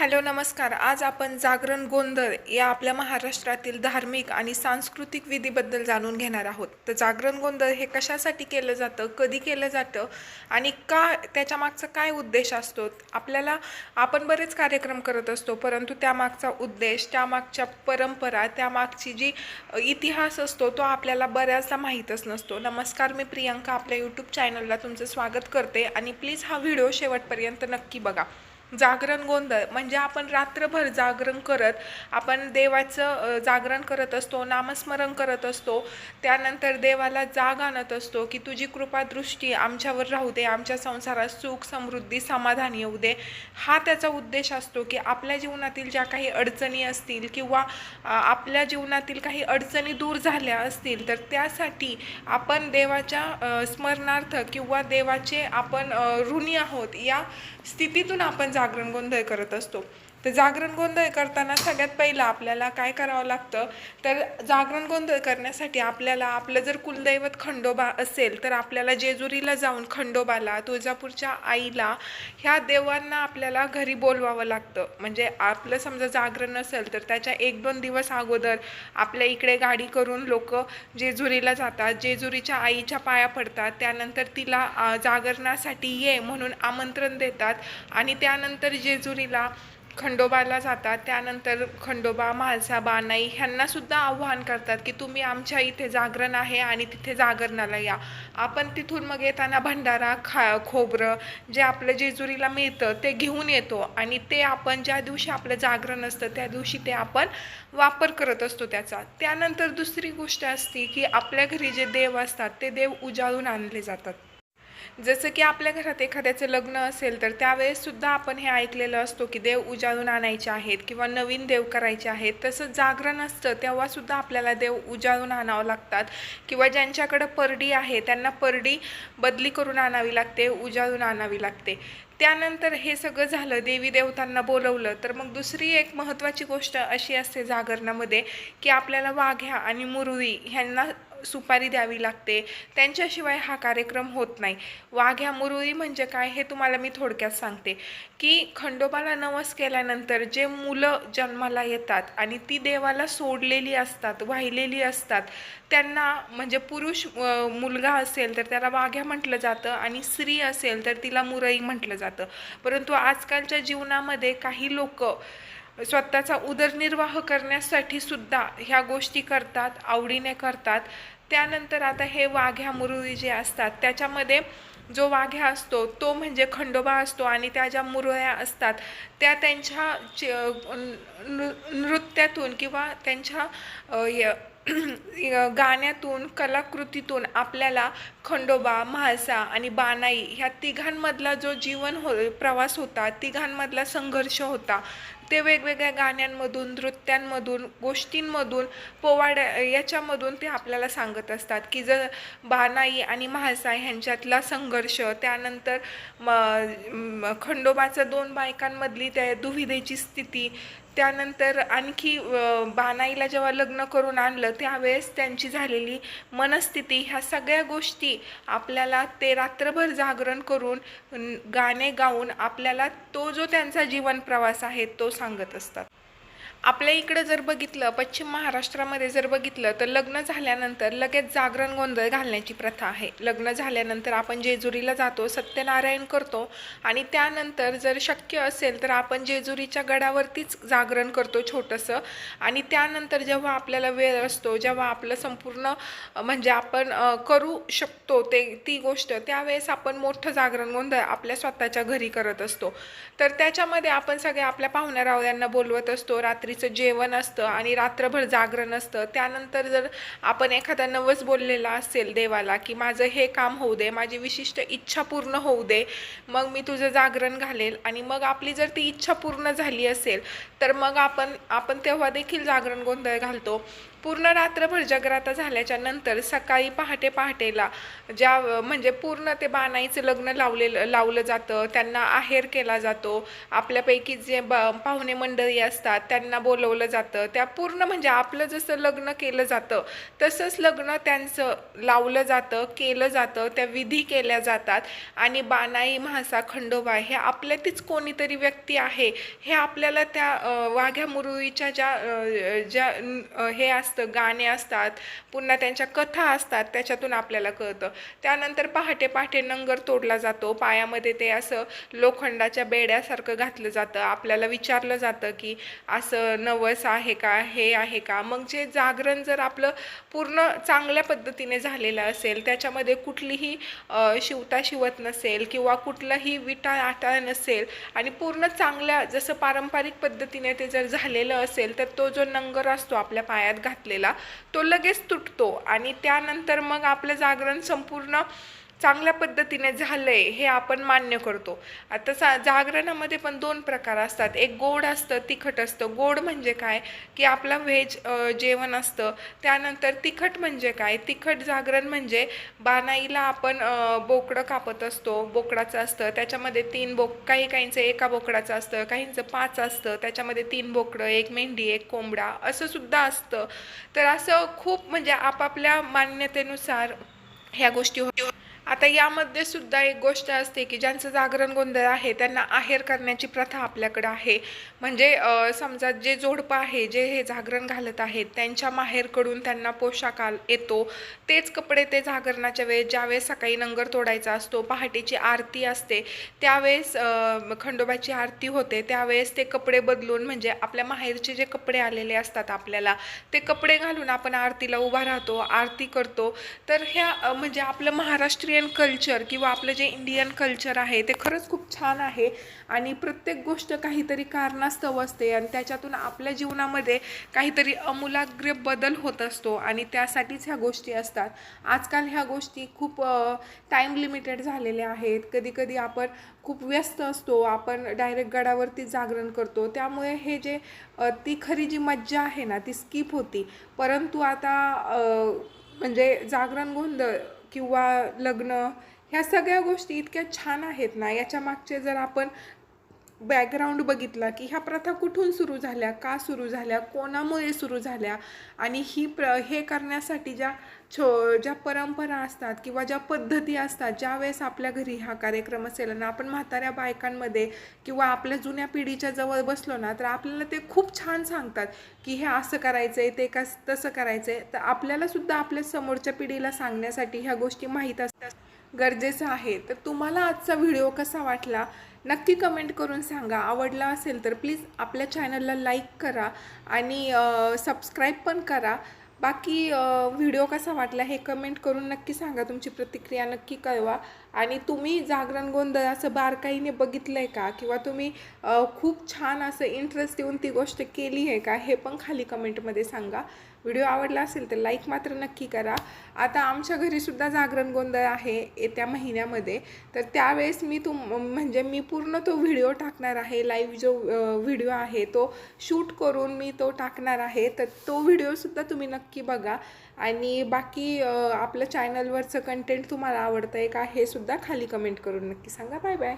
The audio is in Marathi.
हॅलो नमस्कार. आज आपण जागरण गोंधळ या आपल्या महाराष्ट्रातील धार्मिक आणि सांस्कृतिक विधीबद्दल जाणून घेणार आहोत. तर जागरण गोंधळ हे कशासाठी केलं जातं कधी केलं जातं आणि का त्याच्या मागचा काय उद्देश असतो? आपल्याला आपण बरेच कार्यक्रम करत असतो परंतु त्यामागचा उद्देश त्यामागच्या परंपरा त्यामागची जी इतिहास असतो तो आपल्याला बऱ्याचदा माहीतच नसतो. नमस्कार मी प्रियंका आपल्या यूट्यूब चॅनलला तुमचं स्वागत करते आणि प्लीज हा व्हिडिओ शेवटपर्यंत नक्की बघा. जागरण गोंधळ. म्हणजे आपण रात्रभर जागरण करत आपण देवाचं जागरण करत असतो नामस्मरण करत असतो त्यानंतर देवाला जाग आणत असतो की तुझी कृपादृष्टी आमच्यावर राहू दे आमच्या संसारात सुख समृद्धी समाधान येऊ दे. हा त्याचा उद्देश असतो की आपल्या जीवनातील ज्या काही अडचणी असतील किंवा आपल्या जीवनातील काही अडचणी दूर झाल्या असतील तर त्यासाठी आपण देवाच्या स्मरणार्थ किंवा देवाचे आपण ऋणी आहोत या स्थितीतून आपण जागरण गोंधळ करत असतो. तर जागरण गोंधळ करताना सगळ्यात पहिलं आपल्याला काय करावं लागतं? तर जागरण गोंधळ करण्यासाठी आपल्याला आपलं जर कुलदैवत खंडोबा असेल तर आपल्याला जेजुरीला जाऊन खंडोबाला तुळजापूरच्या आईला ह्या देवांना आपल्याला घरी बोलवावं लागतं. म्हणजे आपलं समजा जागरण असेल तर त्याच्या एक दोन दिवस अगोदर आपल्या इकडे गाडी करून लोक जेजुरीला जातात. जेजुरीच्या आईच्या पाया पडतात. त्यानंतर तिला जागरणासाठी ये म्हणून आमंत्रण देतात. आणि त्यानंतर जेजुरीला खंडोबाला जातात. त्यानंतर खंडोबा म्हाळसा बानाई ह्यांना सुद्धा आव्हान करतात की तुम्ही आमच्या इथे जागरण आहे आणि तिथे जागरणाला या. आपण तिथून मग येताना भंडारा खा खोबरं जे आपलं जेजुरीला मिळतं ते घेऊन येतो आणि ते आपण ज्या दिवशी आपलं जागरण असतं त्या दिवशी ते आपण वापर करत असतो त्याचा. त्यानंतर दुसरी गोष्ट असते की आपल्या घरी जे देव असतात ते देव उजाळून आणले जातात. जसं की आपल्या घरात एखाद्याचं लग्न असेल तर त्यावेळेससुद्धा आपण हे ऐकलेलं असतो की देव उजाळून आणायचे आहेत किंवा नवीन देव करायचे आहेत. तसं जागरण असतं तेव्हासुद्धा आपल्याला देव उजाळून आणावं लागतात. किंवा ज्यांच्याकडं परडी आहे त्यांना परडी बदली करून आणावी लागते उजाळून आणावी लागते. त्यानंतर हे सगळं झालं देवी देवतांना बोलवलं तर मग दुसरी एक महत्त्वाची गोष्ट अशी असते जागरणामध्ये की आपल्याला वाघ्या आणि मुरुळी ह्यांना सुपारी द्यावी लागते. त्यांच्याशिवाय हा कार्यक्रम होत नाही. वाघ्या मुरुळी म्हणजे काय हे तुम्हाला मी थोडक्यात सांगते. की खंडोबाला नवस केल्यानंतर जे मुलं जन्माला येतात आणि ती देवाला सोडलेली असतात वाहिलेली असतात त्यांना म्हणजे पुरुष मुलगा असेल तर त्याला वाघ्या म्हटलं जातं आणि स्त्री असेल तर तिला मुरई म्हटलं जातं. परंतु आजकालच्या जीवनामध्ये काही लोक स्वतःचा उदरनिर्वाह करण्यासाठी सुद्धा ह्या गोष्टी करतात आवडीने करतात. त्यानंतर आता हे वाघ्या मुरळी जे असतात त्याच्यामध्ये जो वाघ्या असतो तो म्हणजे खंडोबा असतो आणि त्या ज्या मुरळ्या असतात त्या त्यांच्या चे- नृ- नृत्यातून किंवा त्यांच्या य- गाण्यातून कलाकृतीतून आपल्याला खंडोबा म्हाळसा आणि बानाई ह्या तिघांमधला जो जीवन हो प्रवास होता तिघांमधला संघर्ष होता ते वेगवेगळ्या गाण्यांमधून नृत्यांमधून गोष्टींमधून पोवाड्या याच्यामधून ते आपल्याला सांगत असतात की जर बानाई आणि म्हाळसा ह्यांच्यातला संघर्ष त्यानंतर म म- खंडोबाचं दोन बायकांमधली त्या दुविधेची स्थिती त्यानंतर आणखी बानाईला जेव्हा लग्न करून आणलं त्यावेळेस त्यांची झालेली मनस्थिती ह्या सगळ्या गोष्टी आपल्याला ते रात्रभर जागरण करून गाणे गाऊन आपल्याला तो जो त्यांचा जीवन प्रवास आहे तो सांगत असतात. आपल्या इकडं जर बघितलं पश्चिम महाराष्ट्रामध्ये जर बघितलं तर लग्न झाल्यानंतर लगेच जागरण गोंधळ घालण्याची प्रथा आहे. लग्न झाल्यानंतर आपण जेजुरीला जातो सत्यनारायण करतो आणि त्यानंतर जर शक्य असेल तर आपण जेजुरीच्या गडावरतीच जागरण करतो छोटंसं. आणि त्यानंतर जेव्हा आपल्याला वेळ असतो जेव्हा आपलं संपूर्ण म्हणजे आपण करू शकतो ते ती गोष्ट त्यावेळेस आपण मोठं जागरण गोंधळ आपल्या स्वतःच्या घरी करत असतो. तर त्याच्यामध्ये आपण सगळ्या आपल्या पाहुण्या रावळ्यांना बोलवत असतो रात्री रात्रीचं जेवण असतं आणि रात्रभर जागरण असतं. त्यानंतर जर आपण एखादा नवस बोललेला असेल देवाला की माझं हे काम होऊ दे माझी विशिष्ट इच्छा पूर्ण होऊ दे मग मी तुझं जागरण घालेल आणि मग आपली जर ती इच्छा पूर्ण झाली असेल तर मग आपण आपण तेव्हा देखील जागरण गोंधळ घालतो. पूर्ण रात्रभर जगराता झाल्याच्यानंतर सकाळी पहाटे पहाटेला ज्या म्हणजे पूर्ण ते बानाईचं लग्न लावलेलं लावलं जातं त्यांना आहेर केला जातो. आपल्यापैकी जे ब पाहुणे मंडळी असतात त्यांना बोलवलं जातं. त्या पूर्ण म्हणजे आपलं जसं लग्न केलं जातं तसंच लग्न त्यांचं लावलं जातं केलं जातं त्या विधी केल्या जातात. आणि बानाई म्हासा खंडोबा हे आपल्यातीच कोणीतरी व्यक्ती आहे. हे आपल्याला त्या वाघ्या मुरळीच्या ज्या ज्या हे अ, हे असतं गाणे असतात पुन्हा त्यांच्या कथा असतात त्याच्यातून आपल्याला कळतं. त्यानंतर पहाटे पहाटे नंगर तोडला जातो. पायामध्ये ते असं लोखंडाच्या बेड्यासारखं घातलं जातं. आपल्याला विचारलं जातं की असं नवस आहे का हे आहे का? मग जे जागरण जर आपलं पूर्ण चांगल्या पद्धतीने झालेलं असेल त्याच्यामध्ये कुठलीही शिवता शिवत नसेल किंवा कुठलंही विटाळ आटा नसेल आणि पूर्ण चांगल्या जसं पारंपरिक पद्धतीने ते जर झालेलं असेल तर तो जो नंगर असतो आपल्या पायात घातलेला तो लगेच तुटतो आणि त्यानंतर मग आपलं जागरण संपूर्ण चांगल्या पद्धतीने झालं आहे हे आपण मान्य करतो. आता सा जागरणामध्ये पण दोन प्रकार असतात. एक गोड असतं तिखट असतं. गोड म्हणजे काय? की आपला व्हेज जेवण असतं. त्यानंतर तिखट म्हणजे काय? तिखट जागरण म्हणजे बानाईला आपण बोकडं कापत असतो. बोकडाचं असतं. त्याच्यामध्ये तीन बोक काही काहींचं एका बोकडाचं असतं काहींचं पाच असतं. त्याच्यामध्ये तीन बोकडं एक मेंढी एक कोंबडा असं सुद्धा असतं. तर असं खूप म्हणजे आपापल्या मान्यतेनुसार ह्या गोष्टी होत्या आता यामध्ये सुद्धा एक गोष्ट असते की ज्यांचं जागरण गोंधळ आहे त्यांना आहेर करण्याची प्रथा आपल्याकडं आहे. म्हणजे समजा जे जोडपं आहे जे हे जागरण घालत आहेत त्यांच्या माहेरकडून त्यांना पोशाख आल येतो. तेच कपडे ते जागरणाच्या वेळेस ज्यावेळेस सकाळी नंगर तोडायचा असतो पहाटेची आरती असते त्यावेळेस खंडोबाची आरती होते त्यावेळेस ते कपडे बदलून म्हणजे आपल्या माहेरचे जे कपडे आलेले असतात आपल्याला ते कपडे घालून आपण आरतीला उभा राहतो आरती करतो. तर ह्या म्हणजे आपलं महाराष्ट्रीयन कल्चर किंवा आपलं जे इंडियन कल्चर आहे ते खरंच खूप छान आहे. आणि प्रत्येक गोष्ट काहीतरी कारणास्तव असते आणि त्याच्यातून आपल्या जीवनामध्ये काहीतरी अमूलाग्र बदल होत असतो आणि त्यासाठीच ह्या गोष्टी असतात. आजकाल ह्या गोष्टी खूप टाईम लिमिटेड झालेल्या आहेत. कधी कधी आपण खूप व्यस्त असतो आपण डायरेक्ट गडावरती जागरण करतो. त्यामुळे हे जे ती खरी जी मज्जा आहे ना ती स्किप होती. परंतु आता म्हणजे जागरण गोंधळ किंवा लग्न ह्या सगळ्या गोष्टी इतक्या छान आहेत ना? याच्या मागचे जर आपण बॅकग्राऊंड बघितला की ह्या प्रथा कुठून सुरू झाल्या का सुरू झाल्या कोणामुळे सुरू झाल्या आणि ही प्र हे करण्यासाठी ज्या छो ज्या परंपरा असतात किंवा ज्या पद्धती असतात ज्या वेळेस आपल्या घरी हा कार्यक्रम असेल ना आपण म्हाताऱ्या बायकांमध्ये किंवा आपल्या जुन्या पिढीच्या जवळ बसलो ना तर आपल्याला ते खूप छान सांगतात की हे असं करायचं आहे ते कस तसं करायचं आहे तर आपल्यालासुद्धा आपल्या समोरच्या पिढीला सांगण्यासाठी ह्या गोष्टी माहीत असतात. गरजेचं आहे. तर तुम्हाला आजचा व्हिडिओ कसा वाटला? नक्की कमेंट करून सांगा. आवडला असेल तर प्लीज आपल्या चॅनलला लाईक करा आणि सबस्क्राईब पण करा. बाकी व्हिडिओ कसा वाटला हे कमेंट करून नक्की सांगा. तुमची प्रतिक्रिया नक्की कळवा. आणि तुम्ही जागरण गोंधळ असं बारकाईने बघितलं आहे का? किंवा तुम्ही खूप छान असं इंटरेस्ट येऊन ती गोष्ट केली आहे का? हे पण खाली कमेंटमध्ये सांगा. व्हिडिओ आवडला असेल तर लाईक मात्र नक्की करा. आता आमच्या घरीसुद्धा जागरण गोंधळ आहे येत्या महिन्यामध्ये. तर त्यावेळेस मी तुम म्हणजे मी पूर्ण तो व्हिडिओ टाकणार आहे. लाईव्ह जो व्हिडिओ आहे तो शूट करून मी तो टाकणार आहे. तर तो व्हिडिओसुद्धा तुम्ही नक्की बघा. आणि बाकी आपलं चॅनलवरचं कंटेंट तुम्हाला आवडतं आहे का हे सुद्धा खाली कमेंट करून नक्की सांगा. Bye bye